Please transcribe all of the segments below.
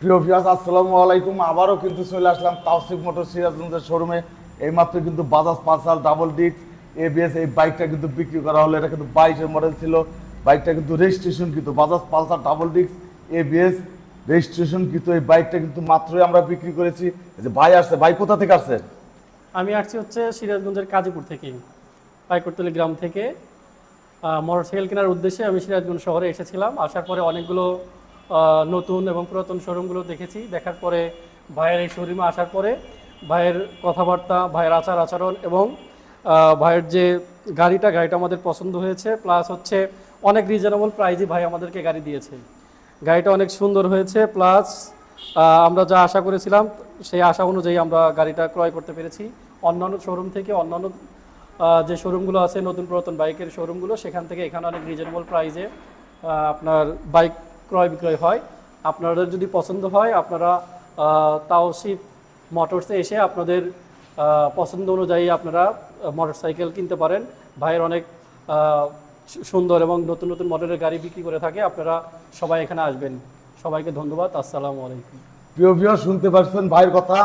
প্রিয় ভিউয়ার্স আসসালামু আলাইকুম। আবারও কিন্তু চলে আসলাম তাওসিফ মোটর সিরাজগঞ্জের শোরুমে এইমাত্র কিন্তু Bajaj Pulsar double disc ABS এই বাইকটা কিন্তু বিক্রি করা হলো। এটা কিন্তু বাইশের মডেল ছিল। বাইকটা কিন্তু রেজিস্ট্রেশন কিন্তু Bajaj Pulsar double disc ABS registration কিন্তু এই বাইকটা কিন্তু মাত্রই আমরা বিক্রি করেছি। যে ভাই আসছে। ভাই, কোথা থেকে আসছে? আমি আসছি হচ্ছে সিরাজগঞ্জের কাজীপুর থেকে পাইকরতলি গ্রাম থেকে। মোটরসাইকেল কেনার উদ্দেশ্যে আমি সিরাজগঞ্জ শহরে এসেছিলাম। আসার পরে অনেকগুলো নতুন এবং পুরাতন শোরুমগুলো দেখেছি। দেখার পরে ভাইয়ের এই শোরুমে আসার পরে ভাইয়ের কথাবার্তা, ভাইয়ের আচার আচরণ এবং ভাইয়ের যে গাড়িটা গাড়িটা আমাদের পছন্দ হয়েছে। প্লাস হচ্ছে অনেক রিজনেবল প্রাইজই ভাই আমাদেরকে গাড়ি দিয়েছে। গাড়িটা অনেক সুন্দর হয়েছে। প্লাস আমরা যা আশা করেছিলাম, সেই আশা অনুযায়ী আমরা গাড়িটা ক্রয় করতে পেরেছি। অন্যান্য শোরুম থেকে অন্যান্য যে শোরুমগুলো আছে, নতুন পুরাতন বাইকের শোরুমগুলো, সেখান থেকে এখানে অনেক রিজনেবল প্রাইজে আপনার বাইক ক্রয় বিক্রয় হয়। আপনাদের যদি পছন্দ হয়, আপনারা তাওসিফ মোটরসে এসে আপনাদের পছন্দ অনুযায়ী আপনারা মোটরসাইকেল কিনতে পারেন। ভাইয়ের অনেক সুন্দর এবং নতুন নতুন মডেলের গাড়ি বিক্রি করে থাকে। আপনারা সবাই এখানে আসবেন। সবাইকে ধন্যবাদ। আসসালামু আলাইকুম। প্রিয় ভিউয়ার শুনতে পাচ্ছেন ভাইয়ের কথা।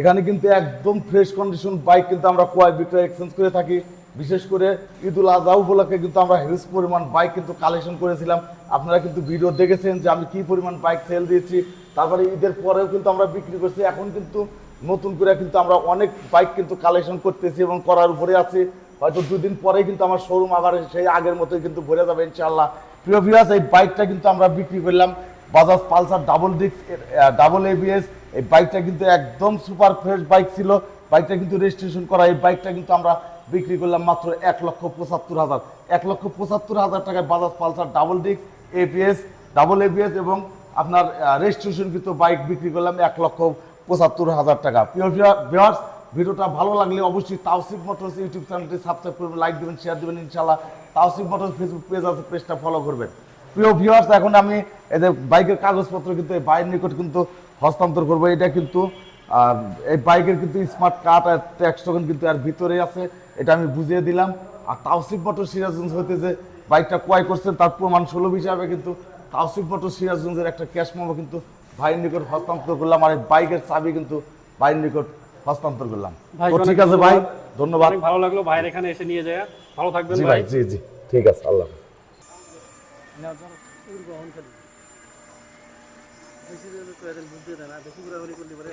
এখানে কিন্তু একদম ফ্রেশ কন্ডিশন বাইক কিন্তু আমরা ক্রয় বিক্রয় এক্সচেঞ্জ করে থাকি। বিশেষ করে ঈদুল আজহা উপলক্ষে কিন্তু আমরা হিউজ পরিমাণ বাইক কিন্তু কালেকশন করেছিলাম। আপনারা কিন্তু ভিডিও দেখেছেন যে আমি কি পরিমাণ বাইক সেল দিয়েছি। তারপরে ঈদের পরেও কিন্তু আমরা বিক্রি করছি। এখন কিন্তু নতুন করে কিন্তু আমরা অনেক বাইক কিন্তু কালেকশন করতেছি এবং করার উপরে আছি। হয়তো দুদিন পরেই কিন্তু আমার শোরুম আবার সেই আগের মতোই কিন্তু ভরে যাবে ইনশাল্লাহ প্রিয় ভিউয়ার্স এই বাইকটা কিন্তু আমরা বিক্রি করলাম। Bajaj Pulsar double disc double ABS এই বাইকটা কিন্তু একদম সুপার ফ্রেশ বাইক ছিল। বাইকটা কিন্তু রেজিস্ট্রেশন করা, এই বাইকটা কিন্তু আমরা বিক্রি করলাম মাত্র এক লক্ষ পঁচাত্তর হাজার। এক লক্ষ পঁচাত্তর হাজার টাকায় Bajaj Pulsar double disc ABS double ABS এবং আপনার রেজিস্ট্রেশন কিন্তু বাইক বিক্রি করলাম এক লক্ষ পঁচাত্তর হাজার টাকা। প্রিয় ভিউয়ার্স ভিডিওটা ভালো লাগলে অবশ্যই তাওসিফ মোটরস ইউটিউব চ্যানেলটি সাবস্ক্রাইব করবেন লাইক দেবেন শেয়ার দেবেন ইনশাল্লাহ তাওসিফ মোটরস ফেসবুক পেজ আছে পেজটা ফলো করবেন। প্রিয় ভিউয়ার্স এখন আমি এদের বাইকের কাগজপত্র কিন্তু বাইরের নিকট কিন্তু হস্তান্তর করব। এটা কিন্তু আহ, এই বাইকের কিন্তু স্মার্ট কার্ড আর ট্যাক্স টোকেন কিন্তু এর ভিতরে আছে এটা আমি বুঝিয়ে দিলাম। আর তাওসিফ মোটর সিরাজগঞ্জ হইতে যে বাইকটা ক্রয় করছেন তার প্রমাণ সুলভ হিসাবে কিন্তু তাওসিফ মোটর সিরাজগঞ্জের একটা ক্যাশ মেমো কিন্তু ভাইয়ের নিকট হস্তান্তর করলাম আর এই বাইকের চাবি কিন্তু ভাইয়ের নিকট হস্তান্তর করলাম। ভাই, তো ঠিক আছে ভাই ধন্যবাদ। ভালো লাগল ভাইয়ের এখানে এসে নিয়ে যায় ভালো থাকবেন ভাই। জি জি ঠিক আছে আল্লাহ হাফেজ। বেশি বুঝতে দেয় না বেশি ঘোরাঘুরি করলে পরে